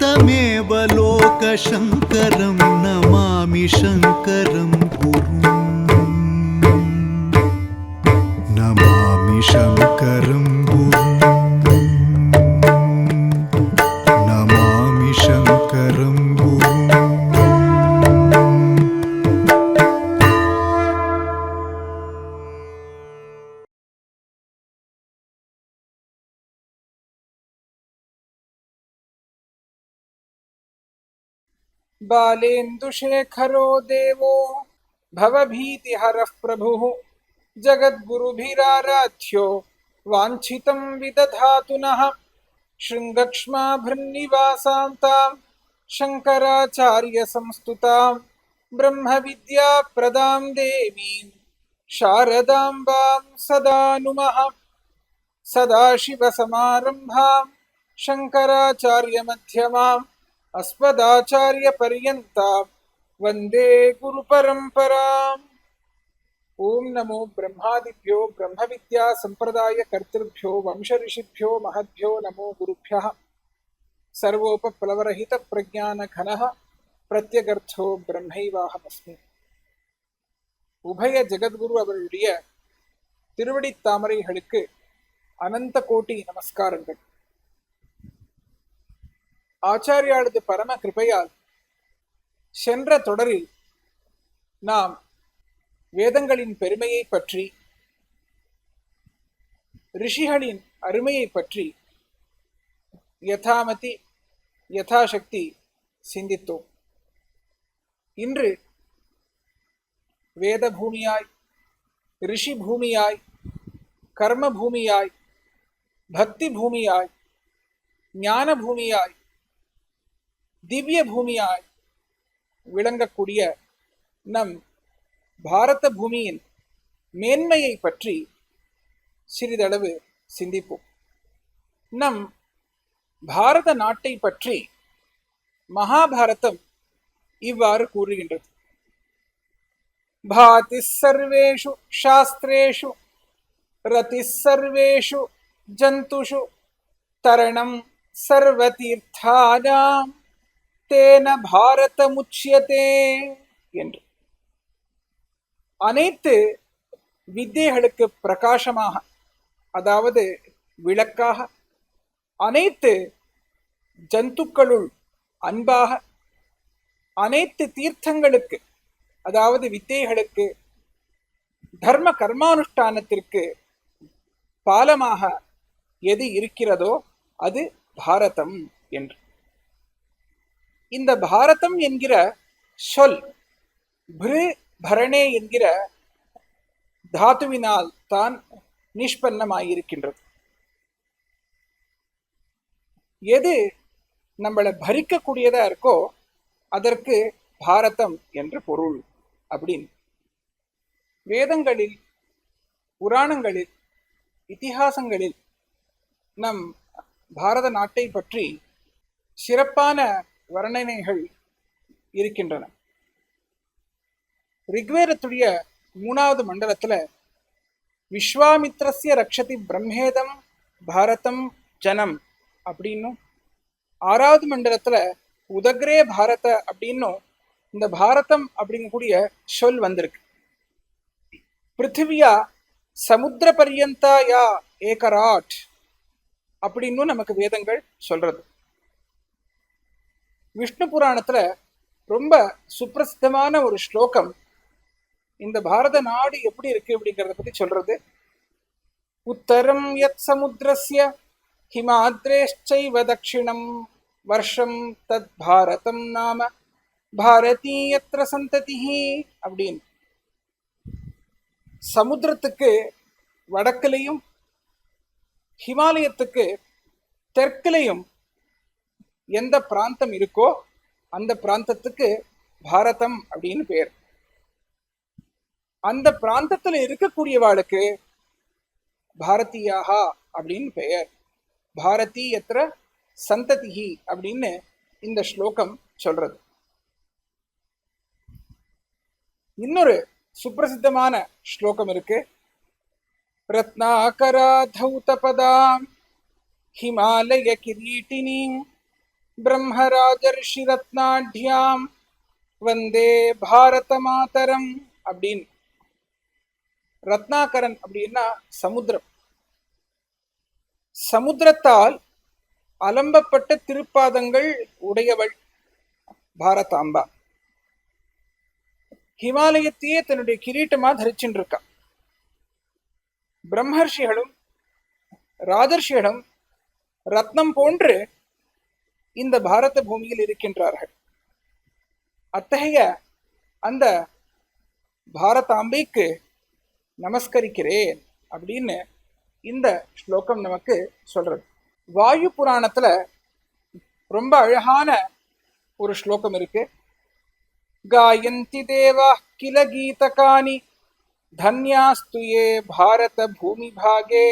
तमेव लोकशङ्करं नमामि शङ्करं गुरुम्। नमामि शङ्करं बालेन्दुशेखरो देवो भवभीतिहरः प्रभुः। जगद्गुरुभिराराध्यो, वाञ्छितं विदधातु नः शृङ्गक्ष्माभृन्निवासान्तां शङ्कराचार्यसंस्तुतां ब्रह्मविद्याप्रदां देवीं, शारदाम्बां सदा नुमः सदाशिवसमारम्भां, शङ्कराचार्यमध्यमाम् अस्मदाचार्यपर्यन्तां वन्दे गुरुपरम्पराम् ॐ नमो ब्रह्मादिभ्यो ब्रह्मविद्यासम्प्रदायकर्तृभ्यो वंशऋषिभ्यो महद्भ्यो नमो गुरुभ्यः सर्वोपप्लवरहितप्रज्ञानघनः பிரத்யகர்த்தோ பிரம்மைவாகமஸ்மி உபய ஜெகத்குரு அவர்களுடைய திருவடித் தாமரைகளுக்கு அனந்த கோட்டி நமஸ்காரங்கள் ஆச்சாரியாளது பரம கிருபையால் சென்ற தொடரில் நாம் வேதங்களின் பெருமையை பற்றி ரிஷிகளின் அருமையை பற்றி யதாமதி யதாசக்தி சிந்தித்தோம். இன்று வேத பூமியாய் ரிஷி பூமியாய் கர்ம பூமியாய் பக்தி பூமியாய் ஞான பூமியாய் திவ்ய பூமியாய் விளங்கக்கூடிய நம் பாரத பூமியின் மேன்மையை பற்றி சிறிதளவு சிந்திப்போம். நம் பாரத நாட்டை பற்றி மகாபாரதம் இவ்வாறு கூறுகின்றது. பாதி சர்வேஷு சாஸ்திரேஷு ரதி சர்வேஷு ஜந்துஷு தரணம் சர்வதீர்த்தானாம். தேன பாரதமுச்சியதே என்று. அனைத்து வித்தைகளுக்கு பிரகாசமாக அதாவது விளக்காக அனைத்து ஜந்துக்களுள் அன்பாக அனைத்து தீர்த்தங்களுக்கு அதாவது வித்தைகளுக்கு தர்ம கர்மானுஷ்டானத்திற்கு பாலமாக எது இருக்கிறதோ அது பாரதம் என்று. இந்த பாரதம் என்கிற சொல் பிரு பரணே என்கிற தாத்துவினால் தான் நிஷ்பன்னமாயிருக்கின்றது. எது நம்மளை பரிக்கக்கூடியதா இருக்கோ அதற்கு பாரதம் என்று பொருள் அப்படின்னு. வேதங்களில் புராணங்களில் இத்திஹாசங்களில் நம் பாரத நாட்டை பற்றி சிறப்பான வர்ணனைகள் இருக்கின்றன. ரிக்வேதத்துடைய மூணாவது மண்டலத்துல விஸ்வாமித்ரஸ்ய ரக்ஷதி பிரம்மேதம் பாரதம் ஜனம் அப்படின்னும் ஆறாவது மண்டலத்துல உதக்ரே பாரத அப்படின்னும் இந்த பாரதம் அப்படிங்கக்கூடிய சொல் வந்திருக்கு. பிருத்திவியா சமுத்திர பரியந்தா யா ஏகராட் அப்படின்னு நமக்கு வேதங்கள் சொல்றது. விஷ்ணு புராணத்தில் ரொம்ப சுப்பிரசித்தமான ஒரு ஸ்லோகம். இந்த பாரத நாடு எப்படி இருக்கு அப்படிங்கறத பத்தி சொல்றது. உத்தரம் யத் சமுத்திரஸ்ய ஹிமாத்ரேஷ்சைவ தட்சிணம் வருஷம் தத் பாரதம் நாம பாரதீயத்திர சந்ததிஹி அப்படின்னு. சமுத்திரத்துக்கு வடக்கிலையும் ஹிமாலயத்துக்கு தெற்கிலையும் எந்த பிராந்தம் இருக்கோ அந்த பிராந்தத்துக்கு பாரதம் அப்படின்னு பேர். அந்த பிராந்தத்துல இருக்கக்கூடியவாளுக்கு பாரதியாகா அப்படின்னு பெயர். பாரதி எத்திர சந்ததிஹி அப்படின்னு இந்த ஸ்லோகம் சொல்றது. இன்னொரு சுப்பிரசித்தமான ஸ்லோகம் இருக்கு. ரத்னாகரா தௌதபதாம் ஹிமாலய கிரீட்டினி பிரம்மராஜர்ஷிரத்னாட்யாம் வந்தே பாரத மாதரம் அப்படின்னு. ரத்னாகரன் அப்படின்னா சமுத்திரம். சமுத்திரத்தால் அலம்பப்பட்ட திருப்பாதங்கள் உடையவள் பாரதாம்பா. ஹிமாலயத்தையே தன்னுடைய கிரீட்டமா தரிச்சுட்டு இருக்கா பிரம்மர்ஷிகளும் ராஜர்ஷிகளும் ரத்னம் போன்று இந்த பாரத பூமியில் இருக்கின்றார்கள் அத்தகைய அந்த பாரதாம்பிக்கு நமஸ்கரிக்கிறேன் அப்படின்னு இந்த ஸ்லோகம் நமக்கு சொல்றது வாயு புராணத்துல ரொம்ப அழகான ஒரு ஸ்லோகம் இருக்கு காயந்தி தேவா கில கீதகானி தன்யாஸ்து ஏ பாரத பூமி பாகே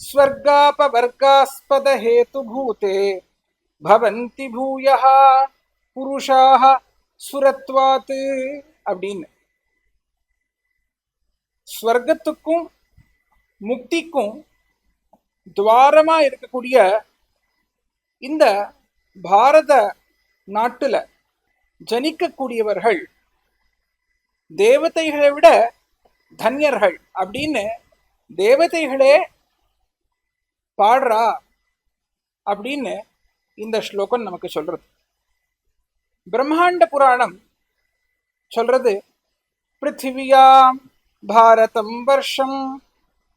ஸ்வர்காபவர்காஸ்பத ஹேது பூதே பவந்தி பூயா புருஷாக சுரத்வாத்து அப்படின்னு. ஸ்வர்க்கத்துக்கும் முக்திக்கும் துவாரமா இருக்கக்கூடிய இந்த பாரத நாட்டுல ஜனிக்கக்கூடியவர்கள் தேவதைகளை விட தன்யர்கள் அப்படின்னு தேவதைகளே பாடுறா அப்படின்னு இந்த ஸ்லோகம் நமக்கு சொல்றது. பிரம்மாண்ட புராணம் சொல்றது பிருத்திவியாம் பாரதம் வருஷம்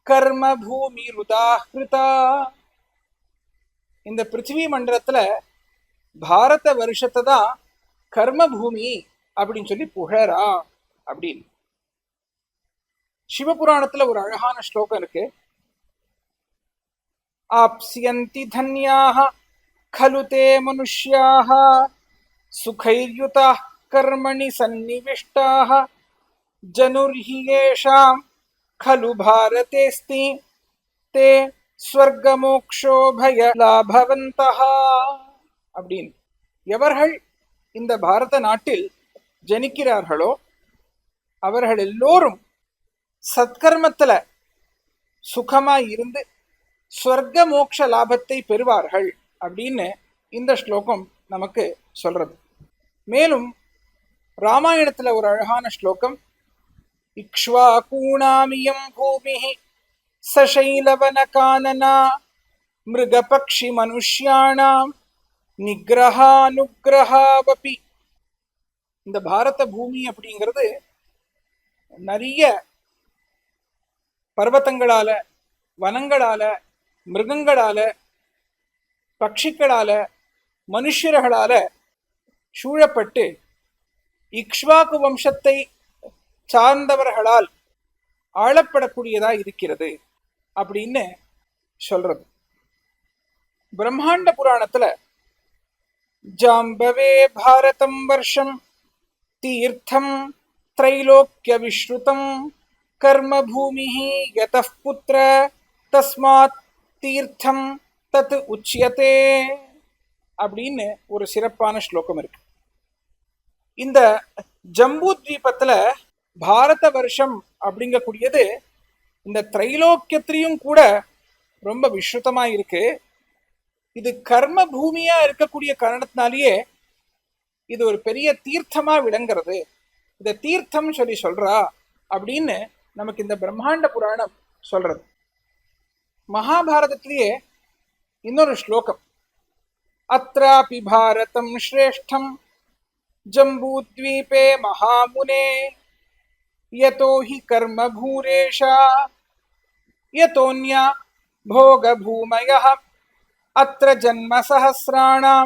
கர்ம பூமி ருதாஹிருதா. இந்த பிருத்திவி மண்டலத்துல பாரத வருஷத்தை தான் கர்ம பூமி அப்படின்னு சொல்லி புகழறா அப்படின்னு. சிவபுராணத்துல ஒரு அழகான ஸ்லோகம் இருக்கு. ஆப்சியந்தி தன்யாக खलु ते मनुष्याः सुखैर्युताः कर्मणि सन्निविष्टाः जनुर्हि येषां खलु भारतेऽस्ति ते ஸ்வர்கமோக்ஷோபயலாபவந்தः அப்படின்னு எவர்கள் இந்த பாரத நாட்டில் ஜனிக்கிறார்களோ அவர்கள் எல்லோரும் சத்கர்மத்துல சுகமாய் இருந்து ஸ்வர்க்க மோட்ச லாபத்தை பெறுவார்கள் அப்படின்னு இந்த ஸ்லோகம் நமக்கு சொல்றது. மேலும் ராமாயணத்துல ஒரு அழகான ஸ்லோகம் இக்ஷ்வாகூணாமியம் பூமி சசைலவன கானனா மிருகபக்ஷி மனுஷ்யானாம் நிகிரகானுகிரகாவபி இந்த பாரத பூமி அப்படிங்கிறது நிறைய பர்வத்தங்களால வனங்களால மிருகங்களால ಪಕ್ಷಿಗಳಾಲ ಮನುಷ್ಯರುಗಳಾಲ சூழப்பட்டு இக்ஷ்வாக்கு வம்சத்தை சார்ந்தவர்களால் ஆளப்படக்கூடியதா இருக்கிறது அப்படின்னு சொல்றது பிரம்மாண்ட புராணத்துல ஜாம்பவே பாரதம் வருஷம் தீர்த்தம் திரைலோக்கிய விஸ்ருதம் கர்மபூமி யத புத்திர தஸ்மாத் தீர்த்தம் தத் உச்சியத்தே அப்படின்னு ஒரு சிறப்பான ஸ்லோகம் இருக்கு. இந்த ஜம்பு தீபத்துல பாரத வருஷம் அப்படிங்கக்கூடியது இந்த திரைலோக்கியத்திலையும் கூட ரொம்ப விஸ்ருத்தமா இருக்கு. இது கர்ம பூமியா இருக்கக்கூடிய காரணத்தினாலேயே இது ஒரு பெரிய தீர்த்தமா விளங்குறது. இந்த தீர்த்தம் சொல்லி சொல்றா அப்படின்னு நமக்கு இந்த பிரம்மாண்ட புராணம் சொல்றது. மகாபாரதத்திலேயே இன்னொரு ஸ்லோகம் அத்ராபி பாரதம் ஸ்ரேஷ்டம் ஜம்பூத்வீபே மகாமுனே யதோ ஹி கர்ம பூரேஷா யதோன்யா भोगभूमयः अत्र जन्मसहस्राणां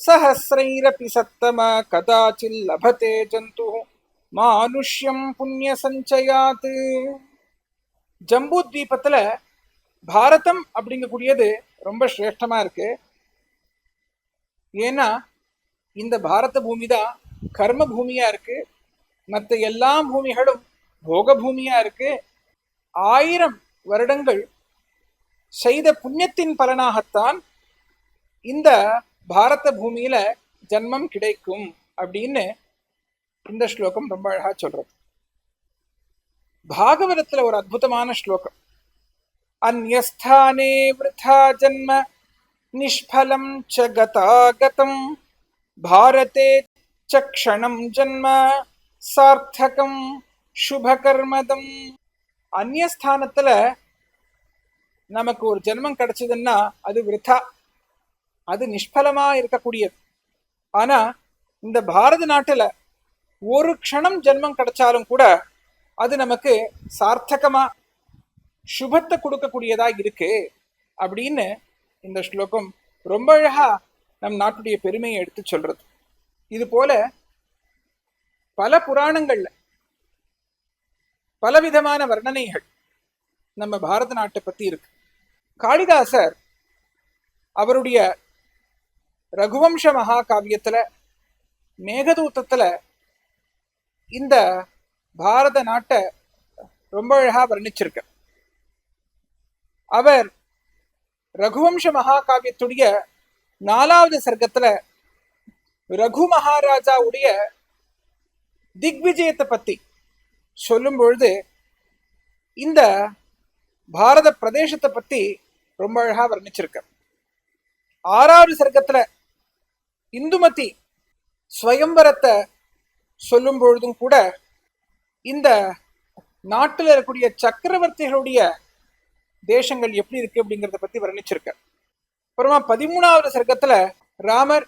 सहस्रैरपि सत्तम कदाचिल्लभते जन्तुः மானுஷ்யம் புண்ணிய சஞ்சயாத்து ஜம்பு தீபத்துல பாரதம் அப்படிங்கக்கூடியது ரொம்ப சிரேஷ்டமா இருக்கு. ஏன்னா இந்த பாரத பூமி தான் கர்ம பூமியா இருக்கு. மற்ற எல்லா பூமிகளும் போக பூமியா இருக்கு. ஆயிரம் வருடங்கள் செய்த புண்ணியத்தின் பலனாகத்தான் இந்த பாரத பூமியில ஜன்மம் கிடைக்கும் அப்படின்னு இந்த ஸ்லோகம் ரொம்ப அழகா சொல்றது. பாகவதத்துல ஒரு அற்புதமான ஸ்லோகம். அந்யஸ்தானே விருதா ஜன்ம निष्फलं च गतागतं भारते च क्षणं जन्म सार्थकं சுபகர்மதம் அந்நியஸ்தானத்துல நமக்கு ஒரு ஜென்மம் கிடைச்சதுன்னா அது விருதா அது நிஷ்பலமா இருக்கக்கூடியது ஆனா இந்த பாரத நாட்டுல ஒரு க்ஷணம் ஜென்மம் கிடைச்சாலும் கூட அது நமக்கு சார்த்தகமா சுபத்தை கொடுக்கக்கூடியதா இருக்கு அப்படின்னு இந்த ஸ்லோகம் ரொம்ப அழகா நம் நாட்டுடைய பெருமையை எடுத்து சொல்றது. இது போல பல புராணங்கள்ல பலவிதமான வர்ணனைகள் நம்ம பாரத நாட்டை பத்தி இருக்கு. காளிதாசர் அவருடைய ரகுவம்ச மகாகாவியத்துல மேகதூத்தத்துல இந்த பாரத நாட்டை ரொம்ப அழகா வர்ணிச்சிருக்க அவர் ரகுவம்ச மகாகாவியத்துடைய நாலாவது சர்க்கத்துல ரகு மகாராஜாவுடைய திக்விஜயத்தை பத்தி சொல்லும் பொழுது இந்த பாரத பிரதேசத்தை பத்தி ரொம்ப அழகா வர்ணிச்சிருக்க ஆறாவது சர்க்கத்துல இந்துமதி ஸ்வயம்பரத்தை சொல்லும் பொழுதும் கூட இந்த நாட்டில் இருக்கக்கூடிய சக்கரவர்த்திகளுடைய தேசங்கள் எப்படி இருக்கு அப்படிங்கிறத பத்தி வர்ணிச்சிருக்க அப்புறமா பதிமூணாவது சர்க்கத்துல ராமர்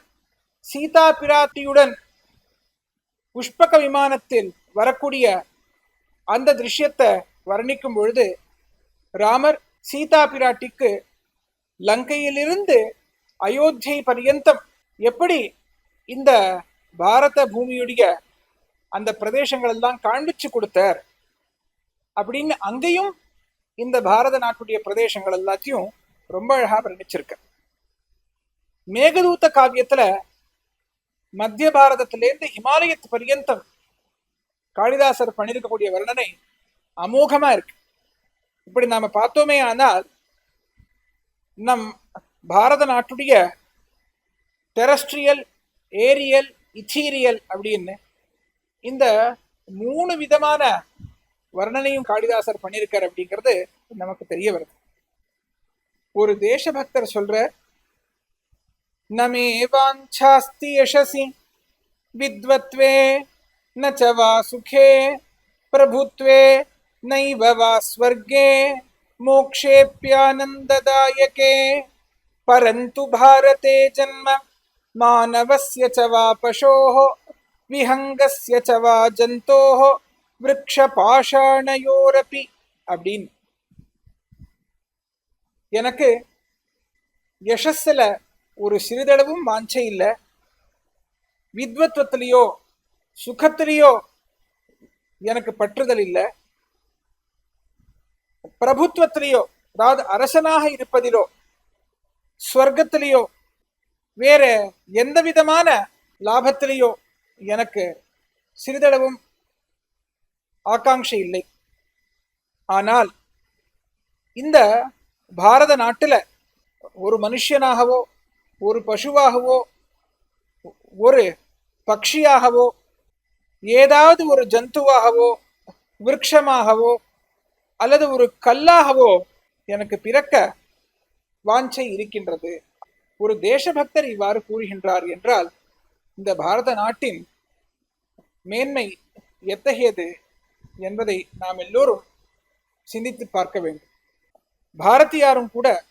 சீதா பிராட்டியுடன் புஷ்பக விமானத்தில் வரக்கூடிய அந்த திருஷ்யத்தை வர்ணிக்கும் பொழுது ராமர் சீதா பிராட்டிக்கு லங்கையிலிருந்து அயோத்தியை பரியந்தம் எப்படி இந்த பாரத பூமியுடைய அந்த பிரதேசங்கள் எல்லாம் காண்பிச்சு கொடுத்தார் அப்படின்னு அங்கேயும் இந்த பாரத நாட்டுடைய பிரதேசங்கள் எல்லாத்தையும் ரொம்ப அழகா வர்ணிச்சிருக்க. மேகதூத்த காவியத்துல மத்திய பாரதத்திலேருந்து ஹிமாலயத்து பரியந்தம் காளிதாசர் பண்ணியிருக்கக்கூடிய வர்ணனை அமோகமா இருக்கு. இப்படி நாம பார்த்தோமே ஆனால் நம் பாரத நாட்டுடைய டெரஸ்ட்ரியல் ஏரியல் இத்தீரியல் அப்படின்னு இந்த மூணு விதமான வர்ணனையும் காளிதாசர் பண்ணியிருக்கார் அப்படிங்கிறது நமக்கு தெரிய வருது ஒரு தேசபக்தர் சொல்ற நமே வாஞ்சாஸ்தி யசசி வித்வத்வே न च वा सुखे प्रभुत्वे नैव वा स्वर्गे मोक्षेऽप्यानन्ददायके परन्तु भारते जन्म मानवस्य च वा पशोः विहङ्गस्य च वा जन्तोः விரக்ஷபாஷாணையோரப்பி அப்படின்னு. எனக்கு யசஸ்ஸில் ஒரு சிறிதளவும் வாஞ்சை இல்லை. வித்வத்வத்திலேயோ சுகத்திலேயோ எனக்கு பற்றுதல் இல்லை. பிரபுத்துவத்திலேயோ அதாவது அரசனாக இருப்பதிலோ ஸ்வர்க்கத்திலேயோ வேற எந்த விதமான லாபத்திலேயோ எனக்கு சிறிதளவும் ஆகாங்ஷை இல்லை. ஆனால் இந்த பாரத நாட்டில் ஒரு மனுஷனாகவோ ஒரு பசுவாகவோ ஒரு பக்ஷியாகவோ ஏதாவது ஒரு ஜந்துவாகவோ விருட்சமாகவோ அல்லது ஒரு கல்லாகவோ எனக்கு பிறக்க வாஞ்சை இருக்கின்றது. ஒரு தேசபக்தர் இவ்வாறு கூறுகின்றார் என்றால் இந்த பாரத நாட்டின் மேன்மை எத்தகையது? என்பதை நாம் எல்லோரும் சிந்தித்து பார்க்க வேண்டும். பாரதியாரும் கூட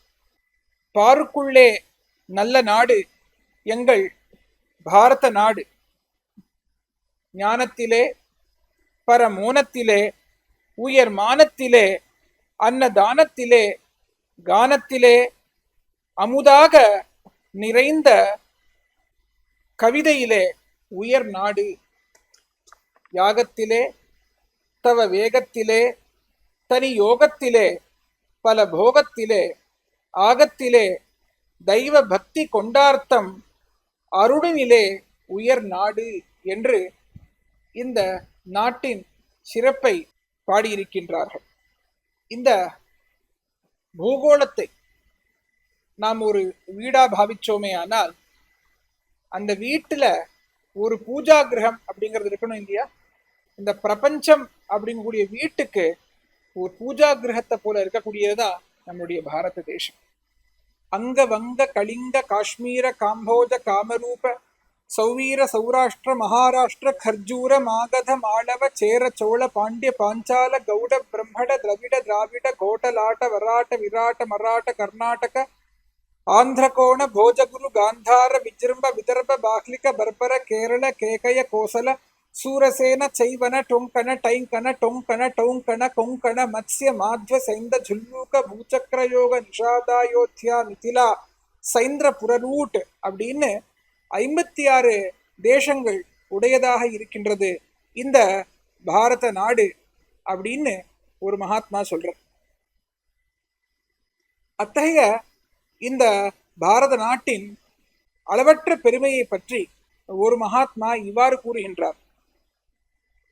பாருக்குள்ளே நல்ல நாடு எங்கள் பாரத நாடு. ஞானத்திலே பரமோனத்திலே உயர் மானத்திலே அன்னதானத்திலே கானத்திலே அமுதாக நிறைந்த கவிதையிலே உயர் நாடு. யாகத்திலே தவ வேகத்திலே தனி யோகத்திலே பல போகத்திலே ஆகத்திலே தெய்வ பக்தி கொண்டார்த்தம் அருணினிலே உயர் நாடு என்று இந்த நாட்டின் சிறப்பை பாடியிருக்கின்றார்கள். இந்த பூகோளத்தை நாம் ஒரு வீடா பாவிச்சோமே ஆனால் அந்த வீட்டில் ஒரு பூஜா கிரகம் அப்படிங்கிறது இருக்கணும் இல்லையா? இந்த பிரபஞ்சம் அப்படிங்கக்கூடிய வீட்டுக்கு ஒரு பூஜா கிரகத்தை போல இருக்கக்கூடியதுதான் நம்முடைய பாரத தேசம். அங்க வங்க கலிங்க காஷ்மீர காம்போஜ காமரூப சௌவீர சௌராஷ்டிர மகாராஷ்டிர கர்ஜூர மாகத மாளவ சேர சோழ பாண்டிய பாஞ்சால கௌட பிரம்மட திரவிட திராவிட கோட்டலாட்ட வராட்ட விராட்ட மராட்ட கர்நாடக ஆந்திரகோண போஜகுரு காந்தார விஜிரும்ப விதர்ப பாக்லிக பர்பர கேரள கேகய கோசல சூரசேன செய்வன டொங்கன டைங்கன டொங்கன டொங்கன கொங்கண மத்ய மாத்வ சைந்த ஜுல்லூக பூச்சக்கரயோக நிஷாதாயோத்யா மிதிலா சைந்திர புரலூட் அப்படின்னு ஐம்பத்தி ஆறு தேசங்கள் உடையதாக இருக்கின்றது இந்த பாரத நாடு அப்படின்னு ஒரு மகாத்மா சொல்றார். அத்தகைய இந்த பாரத நாட்டின் அளவற்ற பெருமையை பற்றி ஒரு மகாத்மா இவ்வாறு கூறுகின்றார்.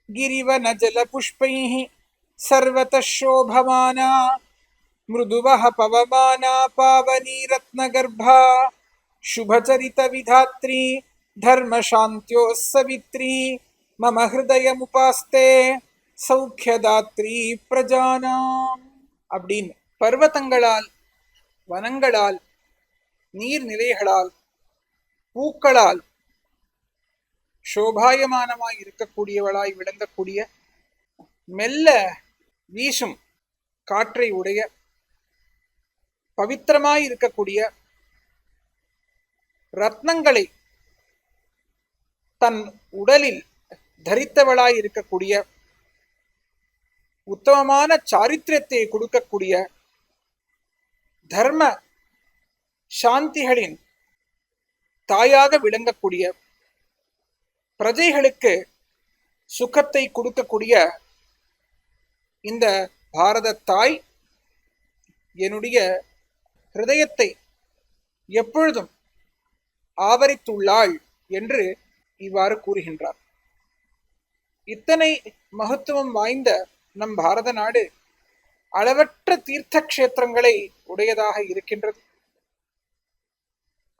गिरिवन जल पुष्पैः सर्वतः शोभमाना मृदुवः पवमाना पावनी रत्नगर्भा शुभचरितविधात्री धर्मशान्त्योः सवित्री मम हृदयमुपास्ते சௌக்கியதாத்ரி பிரஜானாம் அப்படின்னு பர்வதங்களால் வனங்களால் நீர்நிலைகளால் பூக்களால் சோபாயமானமாய் இருக்கக்கூடியவளாய் விளங்கக்கூடிய மெல்ல வீசும் காற்றை உடைய பவித்திரமாய் இருக்கக்கூடிய ரத்னங்களை தன் உடலில் தரித்தவளாய் இருக்கக்கூடிய உத்தமமான சாரித்திரத்தை கொடுக்கக்கூடிய தர்ம சாந்திகளின் தாயாக விளங்கக்கூடிய பிரஜைகளுக்கு சுகத்தை கொடுக்கக்கூடிய இந்த பாரத தாய் என்னுடைய ஹிருதயத்தை எப்பொழுதும் ஆவரித்துள்ளாள் என்று இவ்வாறு கூறுகின்றார். இத்தனை மகத்துவம் வாய்ந்த நம் பாரத நாடு அளவற்ற தீர்த்த கஷேத்திரங்களை உடையதாக இருக்கின்றது.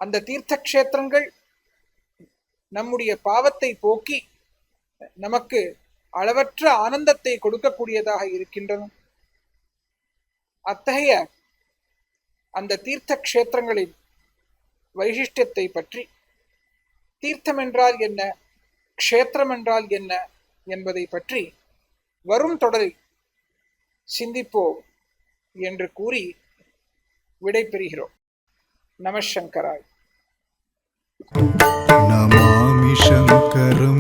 அந்த தீர்த்த கஷேத்திரங்கள் நம்முடைய பாவத்தை போக்கி நமக்கு அளவற்ற ஆனந்தத்தை கொடுக்கக்கூடியதாக இருக்கின்றன. அத்தகைய அந்த தீர்த்த கஷேத்திரங்களின் வைசிஷ்டத்தை பற்றி தீர்த்தம் என்றால் என்ன க்ஷேத்திரம் என்றால் என்ன என்பதை பற்றி வரும் தொடரில் சிந்திப்போம் என்று கூறி விடைபெறுகிறோம். நம சங்கராய். ശങ്കരം